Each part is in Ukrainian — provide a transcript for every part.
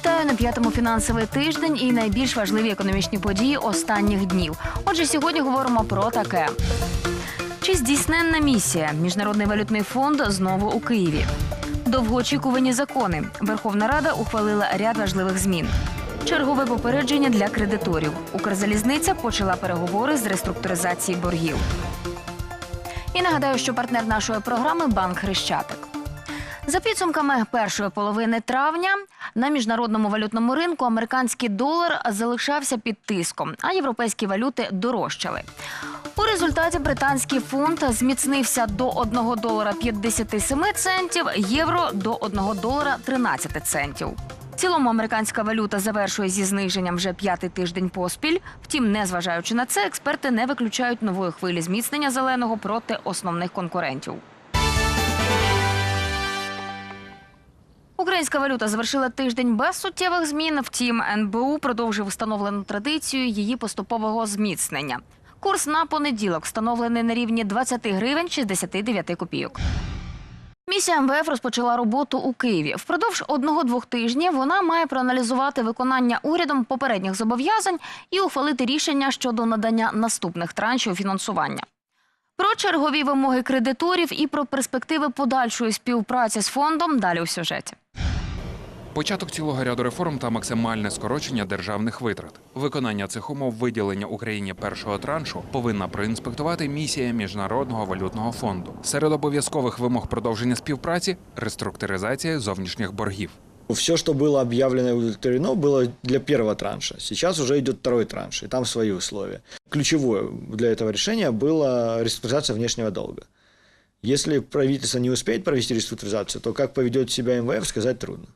Вітаю на п'ятому фінансовий тиждень і найбільш важливі економічні події останніх днів. Отже, сьогодні говоримо про таке. Чи здійсненна місія? Міжнародний валютний фонд знову у Києві. Довгоочікувані закони. Верховна Рада ухвалила ряд важливих змін. Чергове попередження для кредиторів. Укрзалізниця почала переговори з реструктуризації боргів. І нагадаю, що партнер нашої програми банк Хрещатик. За підсумками першої половини травня на міжнародному валютному ринку американський долар залишався під тиском, а європейські валюти дорожчали. У результаті британський фунт зміцнився до 1 долара 57 центів, євро до 1 долара 13 центів. В цілому американська валюта завершує зі зниженням вже п'ятий тиждень поспіль. Втім, незважаючи на це, експерти не виключають нової хвилі зміцнення зеленого проти основних конкурентів. Українська валюта завершила тиждень без суттєвих змін. Втім, НБУ продовжив встановлену традицію її поступового зміцнення. Курс на понеділок встановлений на рівні 20 гривень 69 копійок. Місія МВФ розпочала роботу у Києві. Впродовж одного-двох тижнів вона має проаналізувати виконання урядом попередніх зобов'язань і ухвалити рішення щодо надання наступних траншів фінансування. Про чергові вимоги кредиторів і про перспективи подальшої співпраці з фондом далі у сюжеті. Початок цілого ряду реформ та максимальне скорочення державних витрат. Виконання цих умов виділення Україні першого траншу повинна проінспектувати місія Міжнародного валютного фонду. Серед обов'язкових вимог продовження співпраці реструктуризація зовнішніх боргів. Все, что было объявлено и удовлетворено, было для первого транша. Сейчас уже идет второй транш, и там свои условия. Ключевое для этого решения было реструктуризация внешнего долга. Если правительство не успеет провести реструктуризацию, то как поведет себя МВФ, сказать трудно.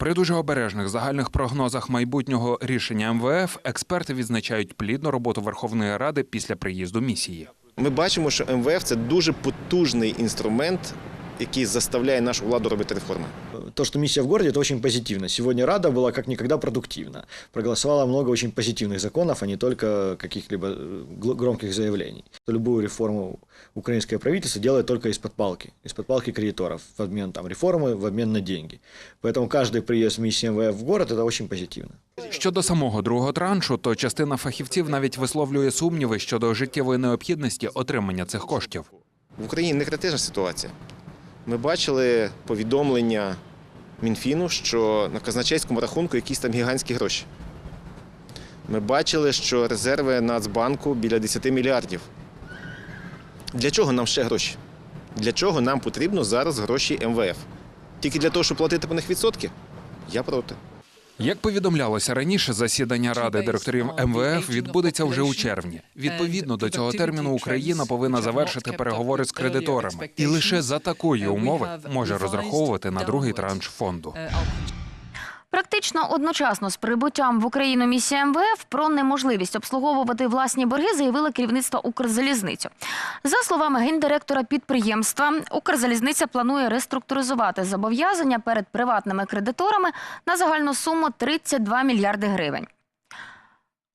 При дуже обережних загальних прогнозах майбутнього рішення МВФ експерти відзначають плідну роботу Верховної Ради після приїзду місії. Ми бачимо, що МВФ це дуже потужний інструмент, який заставляє нашу владу робити реформи. То, что миссия в городе, это очень позитивно. Сегодня Рада была как никогда продуктивна. Проголосовала много очень позитивных законов, а не только каких-либо э, гл- громких заявлений. Любую реформу украинское правительство делает только из-под палки. Из-под палки кредиторов в обмен там, реформы, в обмен на деньги. Поэтому каждый приезд миссии МВФ в город – это очень позитивно. Щодо самого другого траншу, то частина фахівців навіть висловлює сумніви щодо життєвої необхідності отримання цих коштів. В Україні не критична ситуація. Ми бачили повідомлення Мінфіну, що на казначейському рахунку якісь там гігантські гроші. Ми бачили, що резерви Нацбанку біля 10 мільярдів. Для чого нам ще гроші? Для чого нам потрібно зараз гроші МВФ? Тільки для того, щоб платити по них відсотки? Я проти. Як повідомлялося раніше, засідання ради директорів МВФ відбудеться вже у червні. Відповідно до цього терміну Україна повинна завершити переговори з кредиторами, і лише за такої умови може розраховувати на другий транш фонду. Практично одночасно з прибуттям в Україну місії МВФ про неможливість обслуговувати власні борги заявила керівництво Укрзалізницю. За словами гендиректора підприємства, Укрзалізниця планує реструктуризувати зобов'язання перед приватними кредиторами на загальну суму 32 мільярди гривень.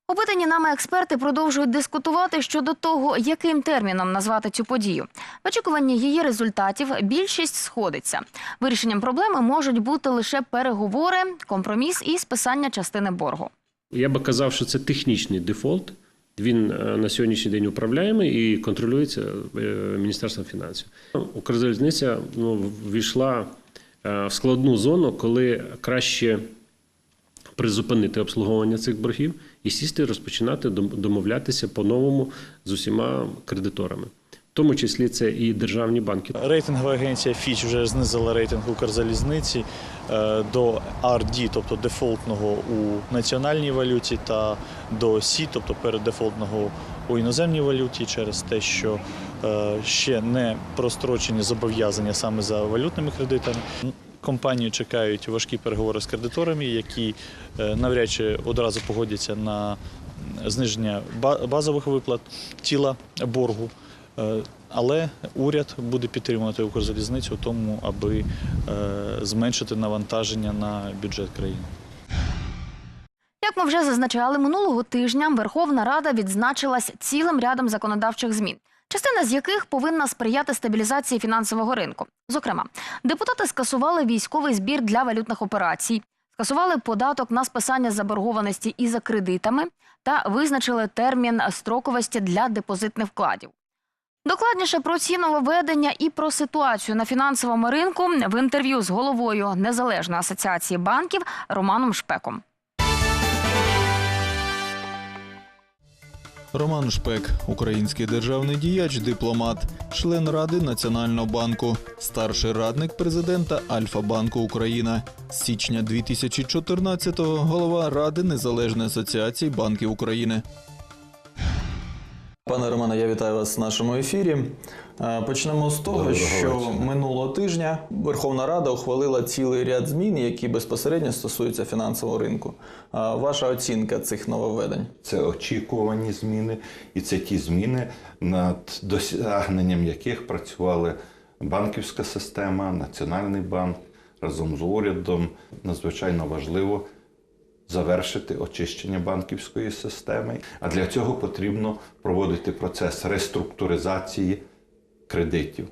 Опитані нами експерти продовжують дискутувати щодо того, яким терміном назвати цю подію. В очікуванні її результатів більшість сходиться. Вирішенням проблеми можуть бути лише переговори, компроміс і списання частини боргу. Я би казав, що це технічний дефолт. Він е, на сьогоднішній день управляємий і контролюється е, Міністерством фінансів. Укрзалізниця ну, ввійшла е, в складну зону, коли краще призупинити обслуговування цих боргів і сісти розпочинати домовлятися по-новому з усіма кредиторами. В тому числі це і державні банки. Рейтингова агенція Fitch вже знизила рейтинг Укрзалізниці е, до RD, тобто дефолтного у національній валюті, та до C, тобто переддефолтного у іноземній валюті, через те, що е, ще не прострочені зобов'язання саме за валютними кредитами. Компанію чекають важкі переговори з кредиторами, які е, навряд чи одразу погодяться на зниження базових виплат тіла боргу. Е, Але уряд буде підтримувати Укрзалізницю у тому, аби е, зменшити навантаження на бюджет країни. Як ми вже зазначали, минулого тижня Верховна Рада відзначилась цілим рядом законодавчих змін. Частина з яких повинна сприяти стабілізації фінансового ринку. Зокрема, депутати скасували військовий збір для валютних операцій, скасували податок на списання заборгованості і за кредитами та визначили термін строковості для депозитних вкладів. Докладніше про ці нововведення і про ситуацію на фінансовому ринку в інтерв'ю з головою Незалежної асоціації банків Романом Шпеком. Роман Шпек, український державний діяч, дипломат, член Ради Національного банку, старший радник президента Альфа-банку Україна. З січня 2014-го голова Ради Незалежної асоціації банків України. Пане Романе, я вітаю вас в нашому ефірі. Е, Почнемо з того, що минулого тижня Верховна Рада ухвалила цілий ряд змін, які безпосередньо стосуються фінансового ринку. Е, Ваша оцінка цих нововведень? Це очікувані зміни, і це ті зміни, над досягненням яких працювали банківська система, Національний банк разом з урядом. Надзвичайно важливо завершити очищення банківської системи. А для цього потрібно проводити процес реструктуризації кредитів.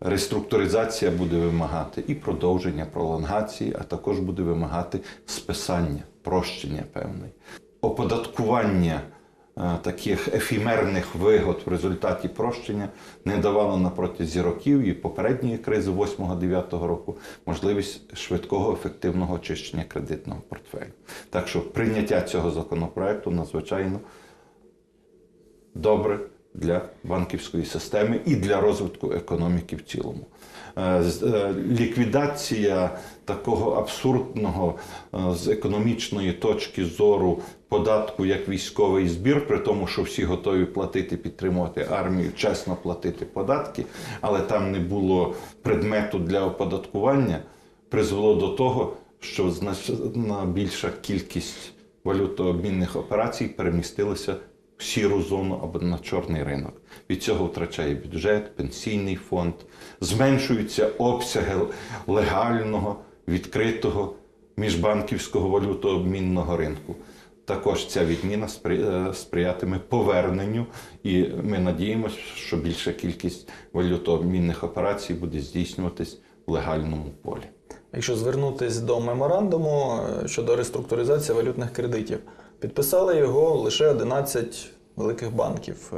Реструктуризація буде вимагати і продовження пролонгації, а також буде вимагати списання, прощення певне. Оподаткування таких ефімерних вигод в результаті прощення не давало на протязі років і попередньої кризи 8-9 року можливість швидкого ефективного очищення кредитного портфелю. Так що прийняття цього законопроекту надзвичайно добре для банківської системи і для розвитку економіки в цілому. Е, е, Ліквідація такого абсурдного е, з економічної точки зору податку як військовий збір, при тому, що всі готові платити, підтримувати армію, чесно платити податки, але там не було предмету для оподаткування, призвело до того, що значна більша кількість валютообмінних операцій перемістилася в сіру зону або на чорний ринок. Від цього втрачає бюджет, пенсійний фонд, зменшуються обсяги легального, відкритого міжбанківського валютообмінного ринку. Також ця відміна е, сприятиме поверненню, і ми надіємося, що більша кількість валютообмінних операцій буде здійснюватись в легальному полі. Якщо звернутись до меморандуму е, щодо реструктуризації валютних кредитів, підписали його лише 11 великих банків.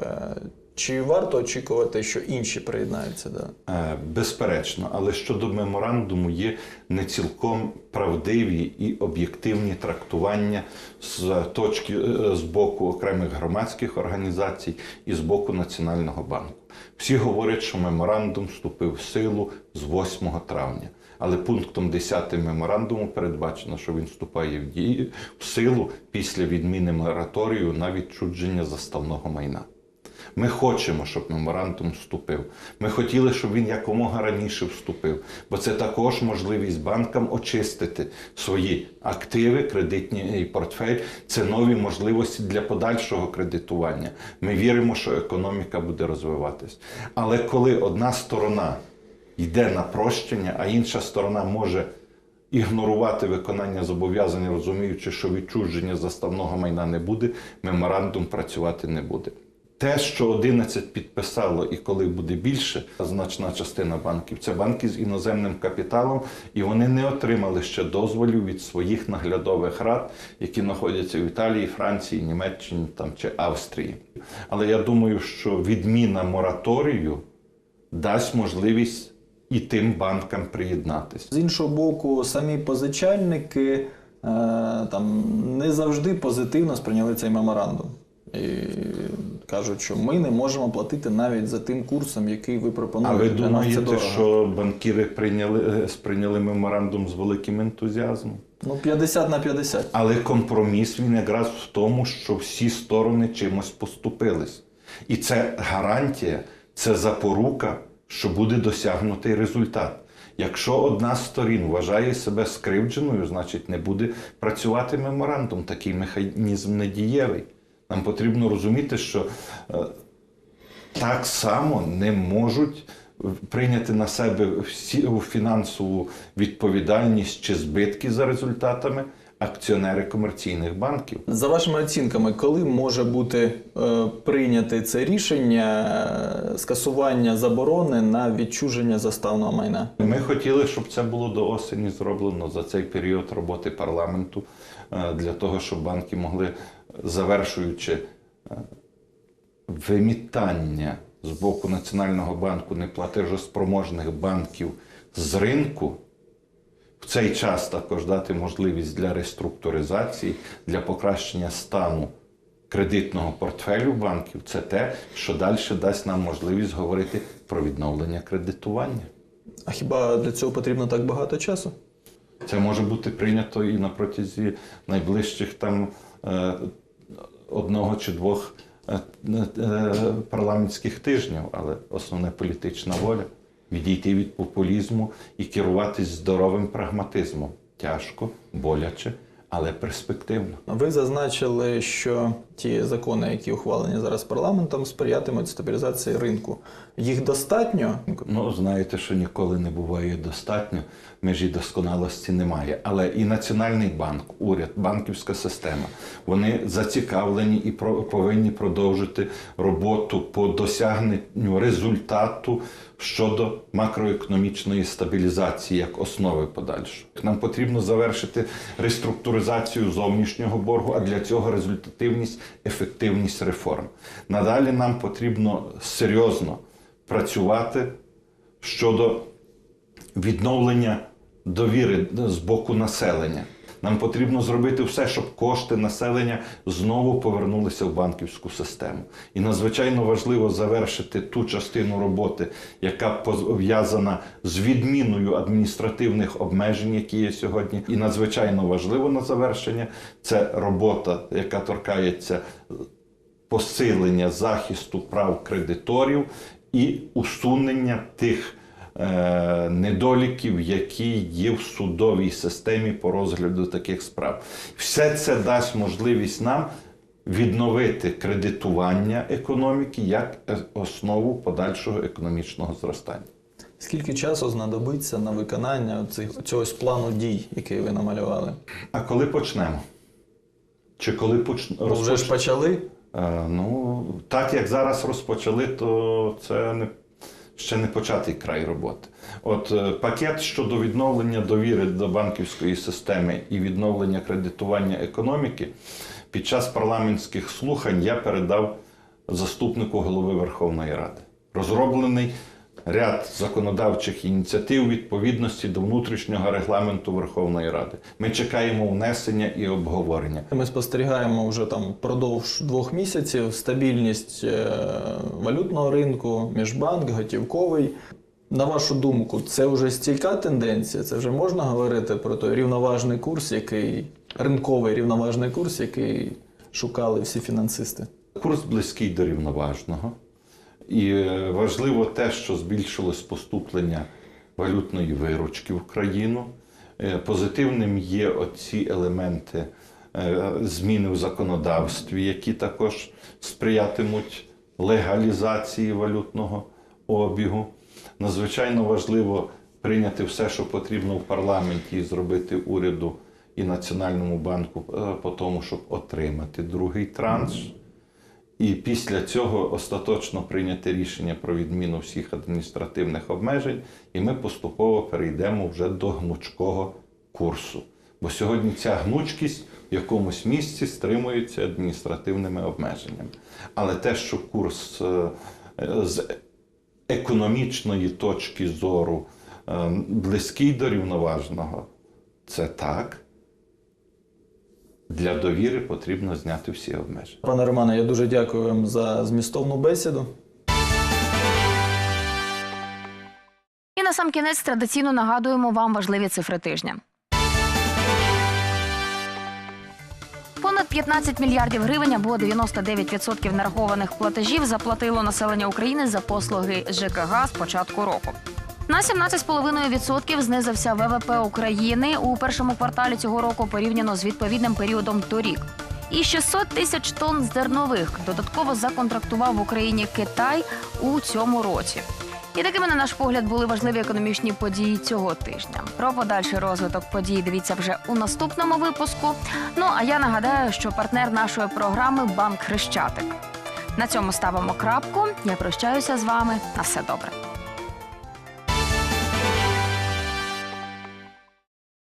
Чи варто очікувати, що інші приєднаються до Е, Безперечно, але щодо меморандуму є не цілком правдиві і об'єктивні трактування з точки е, з боку окремих громадських організацій і з боку Національного банку. Всі говорять, що меморандум вступив в силу з 8 травня. Але пунктом 10 меморандуму передбачено, що він вступає в дію в силу після відміни мораторію на відчудження заставного майна. Ми хочемо, щоб меморандум вступив. Ми хотіли, щоб він якомога раніше вступив, бо це також можливість банкам очистити свої активи, кредитні і портфель. Це нові можливості для подальшого кредитування. Ми віримо, що економіка буде розвиватись. Але коли одна сторона йде на прощення, а інша сторона може ігнорувати виконання зобов'язань, розуміючи, що відчуження заставного майна не буде, меморандум працювати не буде. Те, що 11 підписало, і коли буде більше, значна частина банків це банки з іноземним капіталом, і вони не отримали ще дозволів від своїх наглядових рад, які знаходяться в Італії, Франції, Німеччині там чи Австрії. Але я думаю, що відміна мораторію дасть можливість і тим банкам приєднатися. з іншого боку, самі позичальники е, там не завжди позитивно сприйняли цей меморандум. І кажуть, що ми не можемо платити навіть за тим курсом, який ви пропонуєте. А ви Для нас це думаєте, що банкіри прийняли, сприйняли меморандум з великим ентузіазмом? Ну, 50 на 50. Але компроміс він якраз в тому, що всі сторони чимось поступились. І це гарантія, це запорука, що буде досягнутий результат. Якщо одна з сторін вважає себе скривдженою, значить не буде працювати меморандум. Такий механізм недієвий. Нам потрібно розуміти, що е, так само не можуть прийняти на себе всі фінансову відповідальність чи збитки за результатами акціонери комерційних банків. За вашими оцінками, коли може бути е, прийняте це рішення е, скасування заборони на відчуження заставного майна? Ми хотіли, щоб це було до осені зроблено за цей період роботи парламенту, е, для того, щоб банки могли, завершуючи е, вимітання з боку Національного банку неплатежоспроможних банків з ринку, в цей час також дати можливість для реструктуризації, для покращення стану кредитного портфелю банків. Це те, що далі дасть нам можливість говорити про відновлення кредитування. А хіба для цього потрібно так багато часу? Це може бути прийнято і на протязі найближчих там е, одного чи двох е, е, парламентських тижнів, але основне політична воля відійти від популізму і керуватись здоровим прагматизмом. Тяжко, боляче, але перспективно. Ви зазначили, що ті закони, які ухвалені зараз парламентом, сприятимуть стабілізації ринку. Їх достатньо? Ну, знаєте, що ніколи не буває достатньо, межі досконалості немає. Але і Національний банк, уряд, банківська система, вони зацікавлені і повинні продовжити роботу по досягненню результату щодо макроекономічної стабілізації як основи подальшої. Нам потрібно завершити реструктуризацію зовнішнього боргу, а для цього результативність, ефективність реформ. Надалі нам потрібно серйозно працювати щодо відновлення довіри з боку населення. Нам потрібно зробити все, щоб кошти населення знову повернулися в банківську систему. І надзвичайно важливо завершити ту частину роботи, яка пов'язана з відміною адміністративних обмежень, які є сьогодні. І надзвичайно важливо на завершення це робота, яка торкається посилення захисту прав кредиторів і усунення тих недоліків, які є в судовій системі по розгляду таких справ. Все це дасть можливість нам відновити кредитування економіки як е- основу подальшого економічного зростання. Скільки часу знадобиться на виконання цих, цього плану дій, який ви намалювали? А коли почнемо? Чи коли почнемо? Ну, вже ж почали? Е, Ну, так як зараз розпочали, то це не, ще не початий край роботи. От е, пакет щодо відновлення довіри до банківської системи і відновлення кредитування економіки під час парламентських слухань я передав заступнику голови Верховної Ради. Розроблений ряд законодавчих ініціатив відповідності до внутрішнього регламенту Верховної Ради. Ми чекаємо внесення і обговорення. Ми спостерігаємо вже там впродовж двох місяців стабільність е, валютного ринку, міжбанк, готівковий. На вашу думку, це вже стійка тенденція? Це вже можна говорити про той рівноважний курс, який ринковий рівноважний курс, який шукали всі фінансисти? Курс близький до рівноважного. І е, важливо те, що збільшилось поступлення валютної виручки в країну. Е, Позитивним є оці елементи е, зміни в законодавстві, які також сприятимуть легалізації валютного обігу. Надзвичайно важливо прийняти все, що потрібно в парламенті, і зробити уряду і Національному банку по тому, щоб отримати другий транш. І після цього остаточно прийняти рішення про відміну всіх адміністративних обмежень, і ми поступово перейдемо вже до гнучкого курсу. Бо сьогодні ця гнучкість в якомусь місці стримується адміністративними обмеженнями. Але те, що курс е, з економічної точки зору е, близький до рівноважного, це так. Для довіри потрібно зняти всі обмеження. Пане Романе, я дуже дякую вам за змістовну бесіду. І на сам кінець традиційно нагадуємо вам важливі цифри тижня. Понад 15 мільярдів гривень або 99% нарахованих платежів заплатило населення України за послуги ЖКГ з початку року. На 17,5% знизився ВВП України у першому кварталі цього року порівняно з відповідним періодом торік. І 600 тисяч тонн зернових додатково законтрактував в Україні Китай у цьому році. І такими, на наш погляд, були важливі економічні події цього тижня. Про подальший розвиток подій дивіться вже у наступному випуску. Ну а я нагадаю, що партнер нашої програми Банк Хрещатик. На цьому ставимо крапку. Я прощаюся з вами. На все добре.